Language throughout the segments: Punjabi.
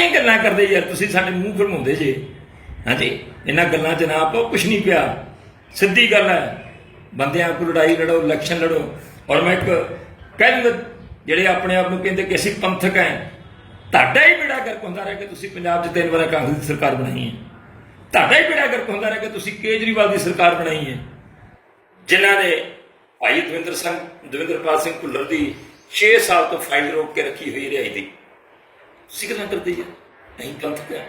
ਕਾਹਦੀਆਂ ਗੱਲਾਂ ਕਰਦੇ ਯਾਰ, ਤੁਸੀਂ ਸਾਡੇ ਮੂੰਹ ਫਿਰਮਾਉਂਦੇ ਜੇ। ਹਾਂਜੀ, ਇਹਨਾਂ ਗੱਲਾਂ 'ਚ ਨਾ ਪਾਓ ਕੁਛ ਨਹੀਂ ਪਿਆ। ਸਿੱਧੀ ਗੱਲ ਹੈ, ਬੰਦਿਆਂ ਕੋਲ ਲੜਾਈ ਲੜੋ ਇਲੈਕਸ਼ਨ ਲੜੋ। ਔਰ ਮੈਂ ਇੱਕ ਕਹਿੰਦਾ, ਜਿਹੜੇ ਆਪਣੇ ਆਪ ਨੂੰ ਕਹਿੰਦੇ ਕਿ ਅਸੀਂ ਪੰਥਕ ਹੈ, ਤੁਹਾਡਾ ਹੀ ਬੇੜਾ ਗਰਕ ਹੁੰਦਾ ਰਿਹਾ ਕਿ ਤੁਸੀਂ ਪੰਜਾਬ 'ਚ ਤਿੰਨ ਵਾਰ ਕਾਂਗਰਸ ਦੀ ਸਰਕਾਰ ਬਣਾਈ ਹੈ। ਤੁਹਾਡਾ ਹੀ ਬੇੜਾ ਗਰਕ ਹੁੰਦਾ ਰਿਹਾ ਕਿ ਤੁਸੀਂ ਕੇਜਰੀਵਾਲ ਦੀ ਸਰਕਾਰ ਬਣਾਈ ਹੈ। ਜਿਨ੍ਹਾਂ ਨੇ ਭਾਈ ਦਵਿੰਦਰ ਸਿੰਘ, ਦਵਿੰਦਰਪਾਲ ਸਿੰਘ ਭੁੱਲਰ ਦੀ 6 ਸਾਲ ਤੋਂ ਫਾਈਲ ਰੋਕ ਕੇ ਰੱਖੀ ਹੋਈ ਰਿਹਾਈ ਦੀ। ਤੁਸੀਂ ਗੱਲਾਂ ਕਰਦੇ ਜੀ ਨਹੀਂ ਗਲਤ ਹੈ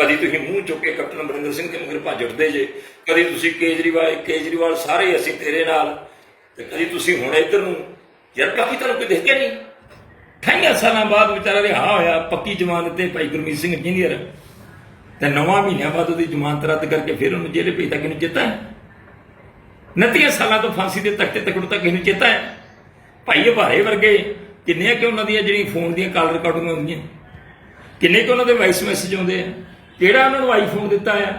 ਕਦੀ ਤੁਸੀਂ ਮੂੰਹ ਚੁੱਕ ਕੇ ਕੈਪਟਨ ਅਮਰਿੰਦਰ ਸਿੰਘ ਦੇ ਮਗਰ ਭੱਜ ਉੱਠਦੇ ਜੇ। ਕਦੀ ਤੁਸੀਂ ਕੇਜਰੀਵਾਲ ਕੇਜਰੀਵਾਲ ਸਾਰੇ ਅਸੀਂ ਤੇਰੇ ਨਾਲ। ਤੇ ਕਦੀ ਤੁਸੀਂ ਹੁਣ ਇੱਧਰ ਨੂੰ। ਯਾਰ ਕਾਫੀ ਤੁਹਾਨੂੰ ਕੋਈ ਦੇਖਿਆ ਨਹੀਂ? ਠਾਈਆਂ ਸਾਲਾਂ ਬਾਅਦ ਵਿਚਾਰਾ ਰਿਹਾ ਹੋਇਆ, ਪੱਕੀ ਜ਼ਮਾਨਤ ਤੇ ਭਾਈ ਗੁਰਮੀਤ ਸਿੰਘ ਇੰਜੀਨੀਅਰ ਤੇ ਨਵਾਂ ਮਹੀਨਿਆਂ ਬਾਅਦ ਉਹਦੀ ਜ਼ਮਾਨਤ ਰੱਦ ਕਰਕੇ ਫਿਰ ਉਹਨੂੰ ਜੇਲ੍ਹ ਭੇਜਤਾ, ਕਿਹਨੂੰ ਚੇਤਾ ਹੈ? ਨਤੀਆਂ ਸਾਲਾਂ ਤੋਂ ਫਾਂਸੀ ਦੇ ਤਖਤੇ ਤੱਕ ਤੱਕ ਕਿਹਨੂੰ ਚੇਤਾ ਹੈ? ਭਾਈ ਹਵਾਰੇ ਵਰਗੇ ਕਿੰਨੇ ਕਿ ਉਹਨਾਂ ਦੀਆਂ ਜਿਹੜੀਆਂ ਫੋਨ ਦੀਆਂ ਕਾਲ ਰਿਕਾਰਡਿੰਗਾਂ ਹੁੰਦੀਆਂ? ਕਿੰਨੇ ਕੁ ਉਹਨਾਂ ਦੇ ਵਾਇਸ ਮੈਸੇਜ ਆਉਂਦੇ ਆ? ਕਿਹੜਾ ਉਹਨਾਂ ਨੂੰ ਆਈਫੋਨ ਦਿੱਤਾ ਆ?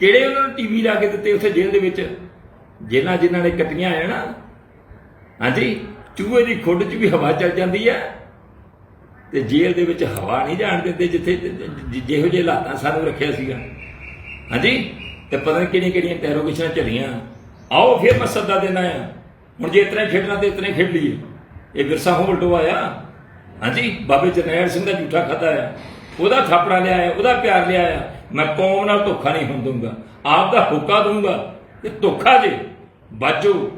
ਕਿਹੜੇ ਉਹਨਾਂ ਨੂੰ ਟੀਵੀ ਲਾ ਕੇ ਦਿੱਤੇ ਉੱਥੇ ਜੇਲ੍ਹ ਦੇ ਵਿੱਚ? ਜਿਨ੍ਹਾਂ ਜਿਨ੍ਹਾਂ ਨੇ ਕੱਟੀਆਂ ਆ ਨਾ। ਹਾਂਜੀ, ਚੂਹੇ ਦੀ ਖੁੱਡ 'ਚ ਵੀ ਹਵਾ ਚੱਲ ਜਾਂਦੀ ਆ। ਤੇ ਜੇਲ੍ਹ ਦੇ ਵਿੱਚ ਹਵਾ ਨਹੀਂ ਜਾਣ ਦਿੰਦੇ ਜਿੱਥੇ ਜਿਹੋ ਜਿਹੇ ਹਾਲਾਤਾਂ ਸਾਨੂੰ ਰੱਖਿਆ ਸੀਗਾ। ਹਾਂਜੀ, ਤੇ ਪਤਾ ਨਹੀਂ ਕਿਹੜੀਆਂ ਕਿਹੜੀਆਂ ਟੈਰੋਗੇਸ਼ਨਾਂ ਚੱਲੀਆਂ ਆਓ ਫਿਰ ਮੈਂ ਸੱਦਾ ਦੇਣਾ ਆ। ਹੁਣ ਜੇ ਇਤਨੇ ਖੇਡਣਾ ਤੇ ਇਤਨੇ ਖੇਡ ਲਈਏ। ਇਹ ਵਿਰਸਾ ਹੋਲਟੋ ਆਇਆ। ਹਾਂਜੀ, ਬਾਬੇ ਜਰਨੈਲ ਸਿੰਘ ਦਾ ਝੂਠਾ ਖਾਦਾ ਆ। ਉਹਦਾ ਥਾਪੜਾ ਲਿਆ ਆ, ਉਹਦਾ ਪਿਆਰ ਲਿਆ ਆ। ਮੈਂ ਕੌਮ ਨਾਲ ਧੋਖਾ ਨਹੀਂ ਹੋਣ ਦਊਂਗਾ। ਆਪ ਦਾ ਹੁਕਾ ਦਊਂਗਾ। ਇਹ ਧੋਖਾ ਜੇ। ਬਾਜੋ।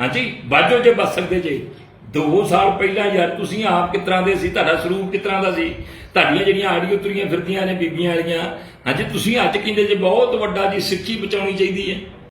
ਹਾਂਜੀ, ਬਾਜੋ ਜੇ ਬਚ ਸਕਦੇ ਜੇ। 2 ਸਾਲ ਪਹਿਲਾਂ ਯਾਰ, ਤੁਸੀਂ ਆਪ ਕਿਸ ਤਰ੍ਹਾਂ ਦੇ ਸੀ? ਤੁਹਾਡਾ ਸਰੂਪ ਕਿਸ ਤਰ੍ਹਾਂ ਦਾ ਸੀ? ਤੁਹਾਡੀਆਂ ਜਿਹੜੀਆਂ ਆਡੀਓ ਤੁਰੀਆਂ ਫਿਰਦੀਆਂ ਨੇ, ਬੀਬੀਆਂ ਵਾਲੀਆਂ। ਹਾਂਜੀ, ਤੁਸੀਂ ਅੱਜ ਕਹਿੰਦੇ ਜੇ ਬਹੁਤ ਵੱਡਾ ਜੀ ਸਿੱਖੀ ਬਚਾਉਣੀ ਚਾਹੀਦੀ ਹੈ।